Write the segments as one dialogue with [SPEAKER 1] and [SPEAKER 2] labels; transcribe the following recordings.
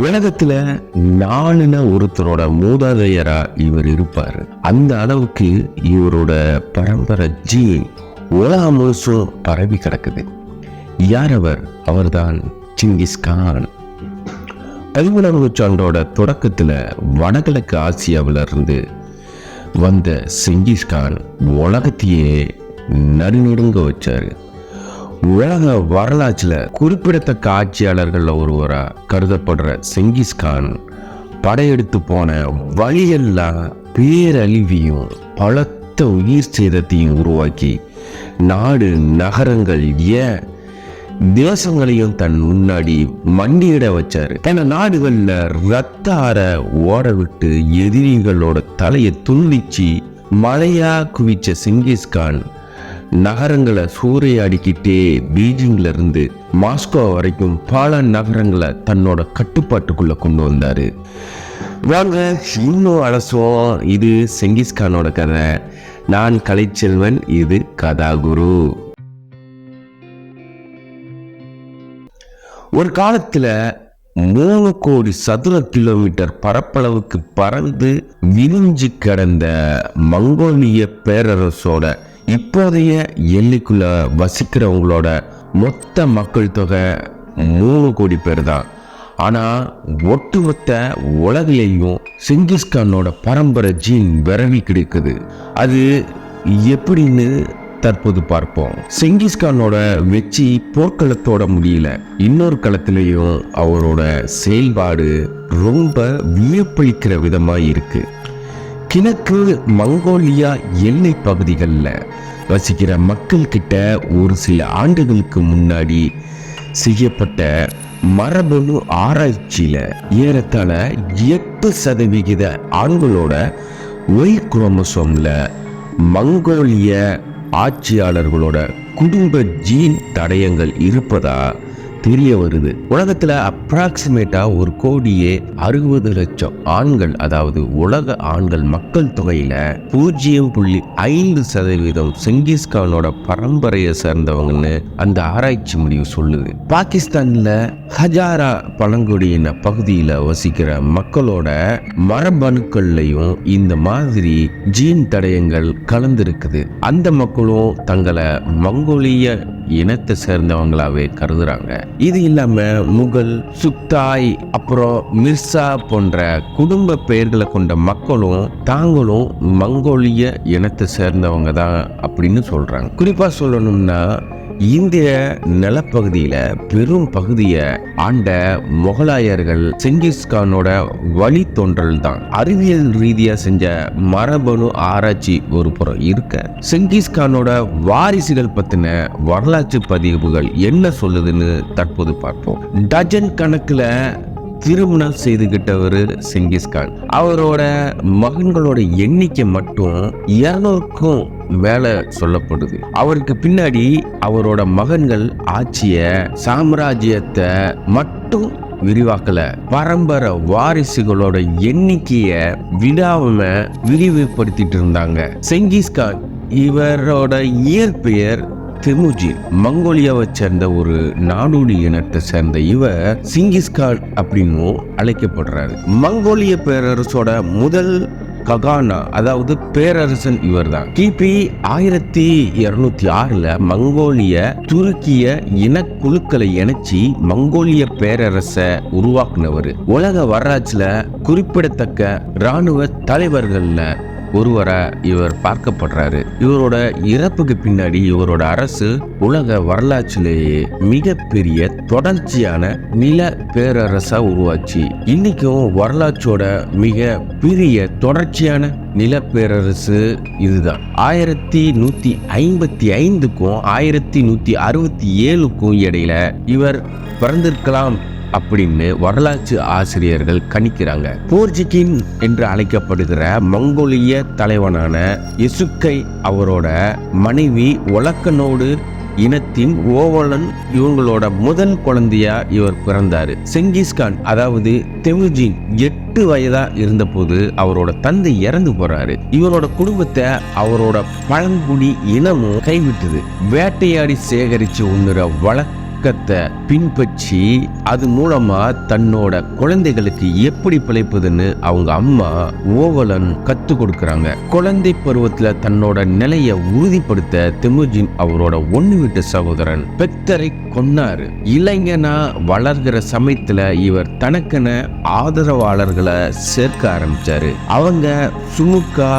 [SPEAKER 1] உலகத்துல நாலுன ஒருத்தரோட மூதாதையரா இவர் இருப்பார். அந்த அளவுக்கு இவரோட பரம்பரை ஜீன் உலகம் முழுசும் பரவி கிடக்குது. யார் அவர்? அவர்தான் சிங்கிஸ்கான் பதிமூணாம் நூற்றாண்டோட தொடக்கத்துல வடகிழக்கு ஆசியாவிலிருந்து வந்த செங்கிஸ்கான் உலகத்தையே நடுநடுங்க வச்சார். உலக வரலாற்றில் குறிப்பிடத்தக்க ஆட்சியாளர்களில் ஒருவராக கருதப்படுற செங்கிஸ்கான் படையெடுத்து போன வழியெல்லாம் பேரழிவையும் பலத்த உயிர் சேதத்தையும் உருவாக்கி நாடு நகரங்கள் ஏன் தேசங்களையும் தன் முன்னாடி மண்டியிட வச்சாரு? ஏன்னா நாடுகளில் ரத்த ஆற ஓட விட்டு எதிரிகளோட தலையை துண்டிச்சு மழையா குவிச்ச செங்கிஸ்கான் நகரங்களை சூறையாடிக்கிட்டே பீஜிங்ல இருந்து மாஸ்கோ வரைக்கும் பல நகரங்களை தன்னோட கட்டுப்பாட்டுக்குள்ள கொண்டு வந்தாரு. வாங்க இன்னும் அலசுவோம். இது செங்கிஸ்கானோட கதை. நான் கலைச்செல்வன் இது கதாகுரு. ஒரு காலத்துல மூணு கோடி சதுர கிலோமீட்டர் பரப்பளவுக்கு பறந்து விரிஞ்சு கிடந்த மங்கோலிய பேரரசோட இப்போதைய எல்லைக்குள்ள வசிக்கிறவங்களோட மொத்த மக்கள் தொகை மூணு கோடி பேர் தான் ஆனால் ஒட்டுமொத்த உலகிலேயும் செங்கிஸ்கானோட பரம்பரை ஜீன் விரவி கிடைக்குது. அது எப்படின்னு தற்போது பார்ப்போம். செங்கிஸ்கானோட வெற்றி போர்க்களத்தோட முடியல. இன்னொரு களத்திலையும் அவரோட செயல்பாடு ரொம்ப வியப்பளிக்கிற விதமாக இருக்குது கிழக்கு மங்கோலியா எல்லை பகுதிகளில் வசிக்கிற மக்கள் கிட்ட ஒரு சில ஆண்டுகளுக்கு முன்னாடி செய்யப்பட்ட மரபணு ஆராய்ச்சியில ஏறத்தாழ எட்டு சதவிகித ஆண்களோட ஒய் குரோமசோமில் மங்கோலிய ஆட்சியாளர்களோட குடும்ப ஜீன் தடயங்கள் இருப்பதா தெரிய வருது. உலகத்துல அப்ராக்சிமேட்டா ஒரு கோடியே அறுபது லட்சம் ஆண்கள் அதாவது உலக ஆண்கள் மக்கள் தொகையில பூஜ்ஜியம் புள்ளி ஐந்து சதவீதம் செங்கிஸ்கானோட பரம்பரையை சேர்ந்தவங்கன்னு அந்த ஆராய்ச்சி முடிவு சொல்லுது. பாகிஸ்தான்ல ஹஜாரா பழங்குடியின பகுதியில வசிக்கிற மக்களோட மரபணுக்கள்லையும் இந்த மாதிரி ஜீன் தடயங்கள் கலந்திருக்குது. அந்த மக்களும் தங்களை மங்கோலிய இனத்தை சேர்ந்தவங்களாவே கருதுறாங்க. இது இல்லாம முகல் சுக்தாய் அப்புறம் மிர்சா போன்ற குடும்ப பெயர்களை கொண்ட மக்களும் தாங்களும் மங்கோலிய இனத்தை சேர்ந்தவங்க தான் அப்படின்னு சொல்றாங்க. குறிப்பா சொல்லணும்னா இந்திய நிலப்பகுதியில பெரும் பகுதியை ஆண்ட முகலாயர்கள் செங்கிஸ்கானோட வழி தோன்றல் தான் அறிவியல் ரீதியா செஞ்ச மரபணு ஆராய்ச்சி ஒரு புறம் இருக்க. செங்கிஸ்கானோட வாரிசுகள் பத்தின வரலாற்று பதிவுகள் என்ன சொல்லுதுன்னு தற்போது பார்ப்போம். டஜன் கணக்குல திருமணம் செய்துகிட்டவர் செங்கிஸ்கான். அவரோட மகன்களோட எண்ணிக்கை மட்டும் இருநூறுக்கும் மேல சொல்லப்படுது. அவருக்கு பின்னாடி அவரோட மகன்கள் ஆட்சிய சாம்ராஜ்யத்தை மட்டும் விரிவாக்கல. பரம்பரை வாரிசுகளோட எண்ணிக்கைய விடாம விரிவுபடுத்திட்டு இருந்தாங்க. செங்கிஸ்கான் இவரோட இயற்பெயர் தெமுஜின் மங்கோலியாவை சேர்ந்த ஒரு நாடோடி இனத்தை சேர்ந்த இவர் சிங்கிஸ்கான் அப்படின்னு அழைக்கப்படுறாரு. மங்கோலிய பேரரசோட முதல் ககானா அதாவது பேரரசன் இவர்தான். கிபி ஆயிரத்தி இருநூத்தி ஆறுல மங்கோலிய துருக்கிய இனக்குழுக்களை இணைச்சி மங்கோலிய பேரரச உருவாக்குனவர். உலக வரலாற்றுல குறிப்பிடத்தக்க இராணுவ தலைவர்கள்ல ஒருவராக இவர் பார்க்கப்படுறாரு. இவரோட இறப்புக்கு பின்னாடி இவரோட அரசு உலக வரலாற்றிலேயே மிகப்பெரிய தொடர்ச்சியான நில பேரரசா உருவாச்சு. இன்னைக்கும் வரலாற்றோட மிக பெரிய தொடர்ச்சியான நிலப்பேரரசு இதுதான். ஆயிரத்தி நூத்தி ஐம்பத்தி ஐந்துக்கும் ஆயிரத்தி நூத்தி அறுபத்தி ஏழுக்கும் இடையில இவர் பிறந்திருக்கலாம். அப்படின்னு வரலாற்று ஆசிரியர்கள் கணிக்கிறாங்க. போர்ஜிகின் என்று அழைக்கப்படுகிற மங்கோலிய தலைவனான எசுக்கை அவரோட மனைவி ஒலக்கனோடு இனத்தின் ஓவலன் இவங்களோட முதல் குழந்தையா இவர் பிறந்தாரு. செங்கிஸ்கான் அதாவது தெமுஜின் எட்டு வயதா இருந்தபோது அவரோட தந்தை இறந்து போறாரு. இவரோட குடும்பத்தை அவரோட பழங்குடி இனமும் கைவிட்டது. வேட்டையாடி சேகரிச்சு உண்ணுற வழக்க பழக்கத்தை பின்பற்றி அது மூலமா தன்னோட குழந்தைகளுக்கு எப்படி பிழைப்பதுன்னு அவங்க அம்மா ஓவலன் கத்து கொடுக்கறாங்க. குழந்தை பருவத்துல தன்னோட நிலையை உறுதிப்படுத்த திமுஜின் அவரோட ஒண்ணு வீட்டு சகோதரன் பெத்தரை கொன்னாரு. இளைஞனா வளர்கிற சமயத்துல இவர் தனக்கென ஆதரவாளர்களை சேர்க்க ஆரம்பிச்சாரு. அவங்க சுமுக்கா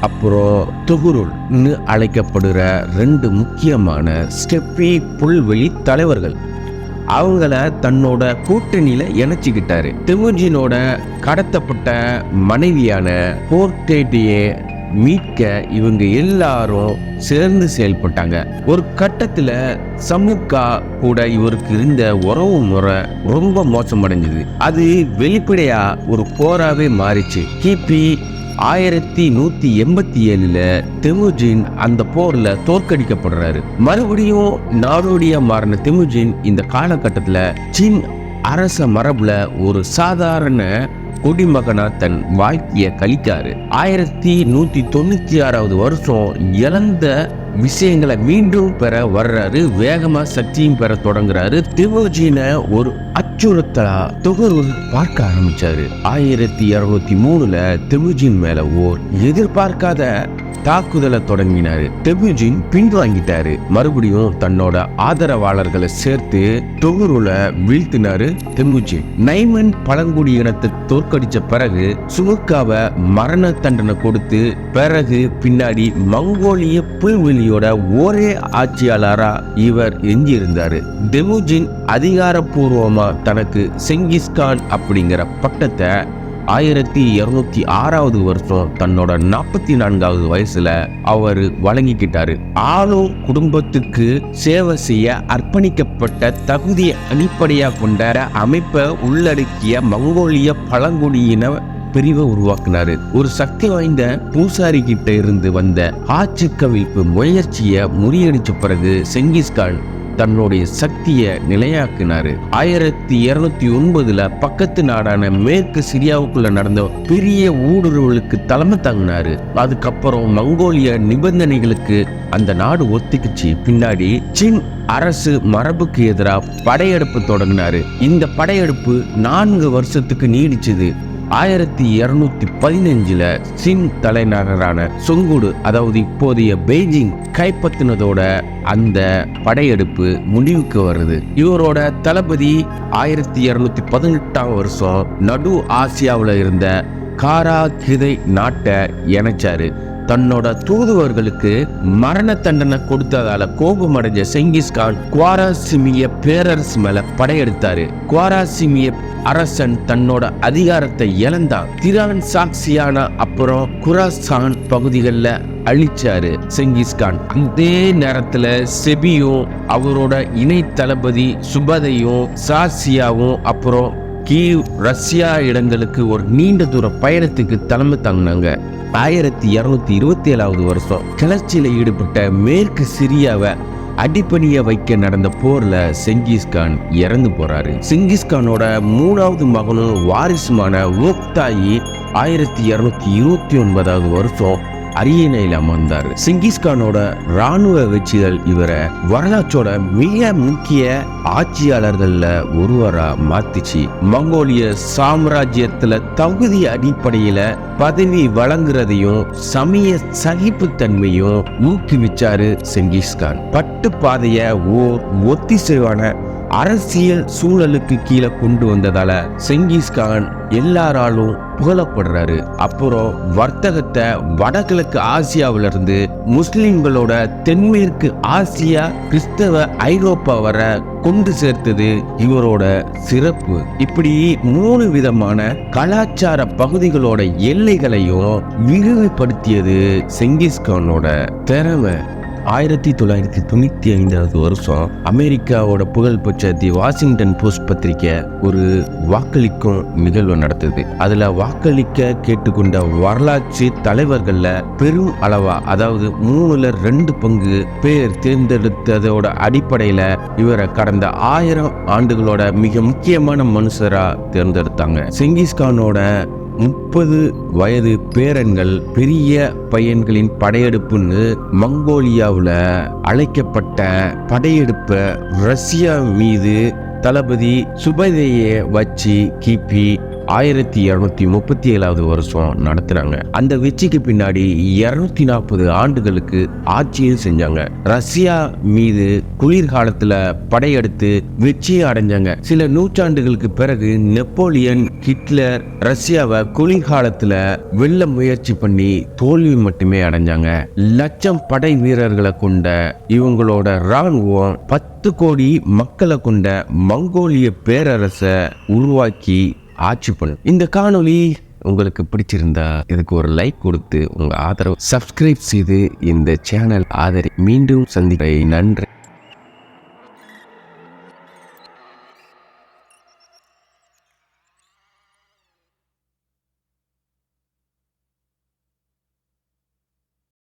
[SPEAKER 1] அப்புறம் தொகுருள்னு அழைக்கப்படுகிற ரெண்டு முக்கியமான ஸ்டெப்பி புல்வெளி தலைவர்கள். அவங்கள தன்னோட கூட்டணியில இணைச்சிக்கிட்டாரு. திமுஜினோட கடத்தப்பட்ட மனைவியான போர்டேட்டியே மீட்க இவங்க எல்லாரும் சேர்ந்து செயல்பட்டாங்க. ஒரு கட்டத்துல சமுக்கா கூட இவருக்கு இருந்த உறவு முறை ரொம்ப மோசமடைஞ்சது. அது வெளிப்படையா ஒரு போராவே மாறிச்சு. கிபி ஆயிரத்தி நூத்தி எண்பத்தி ஏழுல தெமுஜின் அந்த போர்ல தோற்கடிக்கப்படுறாரு. மறுபடியும் நாடோடியா மாறின தெமுஜின் இந்த காலகட்டத்துல சின் அரச மரபுல ஒரு சாதாரண குடிமகனா தன் வாழ்க்கைய கழிக்காரு. ஆயிரத்தி நூத்தி தொண்ணூத்தி ஆறாவது வருஷம் இழந்த விஷயங்களை மீண்டும் பெற வர்றாரு வேகமா சக்தியும் பெற தொடங்குறாரு. திவோஜின ஒரு அச்சுறுத்தலா தொகருள் பார்க்க ஆரம்பிச்சாரு. ஆயிரத்தி இருநூத்தி மூணுல திமுஜின் மேல ஓர் எதிர்பார்க்காத தாக்குதலை தொடங்கினாரு. தெபுஜின் பின்வாங்கிட்டாரு. மறுபடியும் தன்னோட ஆதரவாளர்களை சேர்த்து தொகுருல வீழ்த்தினாரு தெம்புஜின் நைமன் பழங்குடி இனத்தை தோற்கடிச்ச பிறகு சுமுக்காவை மரண தண்டனை கொடுத்து பிறகு பின்னாடி மங்கோலிய புல்வெளியோட ஒரே ஆட்சியாளரா இவர் எஞ்சியிருந்தாரு. தெமுஜின் அதிகாரப்பூர்வமா தனக்கு செங்கிஸ்கான் அப்படிங்கிற பட்டத்தை ஆயிரத்தி இருநூத்தி ஆறாவது வருஷம் தன்னோட நாற்பத்தி நான்காவது வயசுல அவர் வழங்கிக்கிட்டாரு. ஆளும் குடும்பத்துக்கு சேவை செய்ய அர்ப்பணிக்கப்பட்ட தகுதியை அடிப்படையாக கொண்ட அமைப்பை உள்ளடக்கிய மங்கோலிய பழங்குடியின பிரிவை உருவாக்குனாரு. ஒரு சக்தி வாய்ந்த பூசாரி கிட்ட இருந்து வந்த ஆட்சி கவிழ்ப்பு முயற்சியை முறியடிச்ச பிறகு செங்கிஸ்கான் தன்னுடைய சக்தியை நிலையாக்குனாரு. ஆயிரத்தி இருநூத்தி ஒன்பதுல பக்கத்து நாடான மேற்கு சிரியாவுக்குள்ள நடந்த பெரிய ஊடுருவலுக்கு தலைமை தாங்கினாரு. அதுக்கப்புறம் மங்கோலிய நிபந்தனைகளுக்கு அந்த நாடு ஒத்துக்குச்சு. பின்னாடி சின் அரசு மரபுக்கு எதிராக படையெடுப்பு தொடங்கினாரு. இந்த படையெடுப்பு நான்கு வருஷத்துக்கு நீடிச்சது. ஆயிரத்தி இருநூத்தி பதினஞ்சுல சின் தலைநகரான சொங்குடு அதாவது இப்போதைய பெய்ஜிங் கைப்பற்றினதோட அந்த படையெடுப்பு முடிவுக்கு வருது. இவரோட தளபதி ஆயிரத்தி இருநூத்தி பதினெட்டாம் வருஷம் நடு ஆசியாவில் இருந்த காரா கிதை நாட்டை இணைச்சாரு. தன்னோட தூதுவர்களுக்கு மரண தண்டனை கொடுத்ததால கோபம் அடைஞ்ச செங்கிஸ்கான் குவாராசிமிய பேரரசு மேல படையெடுத்தாரு. குவாராசிமிய அரசன் தன்னோட அதிகாரத்தை இழந்தான். திரான் சாக்சியானா அப்புறம் குராசான் பகுதிகளில் அழிச்சாரு செங்கிஸ்கான் அதே நேரத்துல செபியும் அவரோட இணை தளபதி சுபதையும் சாசியாவும் அப்புறம் கீவ் ரஷ்யா இடங்களுக்கு ஒரு நீண்ட தூர பயணத்துக்கு தலைமை தாங்கினாங்க. ஆயிரத்தி இருநூத்தி இருபத்தி ஏழாவது வருஷம் கிளர்ச்சியில ஈடுபட்ட மேற்கு சிரியாவை அடிப்பணிய வைக்க நடந்த போர்ல செங்கிஸ்கான் இறந்து போறாரு. செங்கிஸ்கானோட மூணாவது மகனும் வாரிசுமான ஓக்தாயி ஆயிரத்தி இருநூத்தி இருபத்தி ஒன்பதாவது வருஷம் அரியணையில் அமர்ந்தார். சிங்கிஸ்கானோட ராணுவ வெற்றிகள் இவரை வரலாற்றோட மிக முக்கிய ஆட்சியாளர்கள்ல ஒருவரா மாத்திச்சு. மங்கோலிய சாம்ராஜ்யத்துல தகுதி அடிப்படையில பதவி வழங்குறதையும் சமய சகிப்புத்தன்மையும் ஊக்குவிச்சாரு செங்கிஸ்கான் பட்டு பாதைய ஓர் ஒத்திசைவான அரசியல் சூழலுக்கு கீழே கொண்டு வந்ததால செங்கிஸ்கான் எல்லாராலும் புகழப்படுறாரு. அப்புறம் வர்த்தகத்தை வடகிழக்கு ஆசியாவில இருந்து முஸ்லிம்களோட தென்மேற்கு ஆசியா கிறிஸ்தவ ஐரோப்பா வர கொண்டு சேர்த்தது இவரோட சிறப்பு. இப்படி மூணு விதமான கலாச்சார பகுதிகளோட எல்லைகளையும் விரிவுபடுத்தியது செங்கிஸ்கானோட திறமை. ஆயிரத்தி தொள்ளாயிரத்தி தொண்ணூத்தி ஐந்தாவது வருஷம் அமெரிக்காவோட புகழ்பெற்ற தி வாஷிங்டன் போஸ்ட் பத்திரிக்கை ஒரு வாக்களிக்கும் நிகழ்வு நடத்துது. அதுல வாக்களிக்க கேட்டுக்கொண்ட வரலாற்று தலைவர்கள்ல பெரும் அளவா அதாவது மூணுல ரெண்டு பங்கு பேர் தேர்ந்தெடுத்ததோட அடிப்படையில இவரை கடந்த ஆயிரம் ஆண்டுகளோட மிக முக்கியமான மனுஷரா தேர்ந்தெடுத்தாங்க. செங்கிஸ்கானோட முப்பது வயது பேரன்கள் பெரிய பையன்களின் படையெடுப்புன்னு மங்கோலியாவில் அழைக்கப்பட்ட படையெடுப்பை ரஷ்யா மீது தளபதி சுபதேயை வச்சு கிபி ஆயிரத்தி இரநூத்தி முப்பத்தி ஏழாவது வருஷம் நடத்துறாங்க. அந்த வெற்றிக்கு பின்னாடி இருநூத்தி நாற்பது ஆண்டுகளுக்கு ஆட்சியும் செஞ்சாங்க. ரஷ்யா மீது குளிர்காலத்துல படையெடுத்து வெற்றியை அடைஞ்சாங்க. சில நூற்றாண்டுகளுக்கு பிறகு நெப்போலியன் ஹிட்லர் ரஷ்யாவை குளிர்காலத்துல வெல்ல முயற்சி பண்ணி தோல்வி மட்டுமே அடைஞ்சாங்க. லட்சம் படை வீரர்களை கொண்ட இவங்களோட ராணுவம் பத்து கோடி மக்களை கொண்ட மங்கோலிய பேரரசை உருவாக்கி ஆட்சி பண்ணும் இந்த காணொளி உங்களுக்கு பிடிச்சிருந்தா இதுக்கு ஒரு லைக் கொடுத்து உங்க ஆதரவு சப்ஸ்கிரைப் செய்து இந்த சேனல் ஆதரி. மீண்டும் சந்திப்பை நன்றி.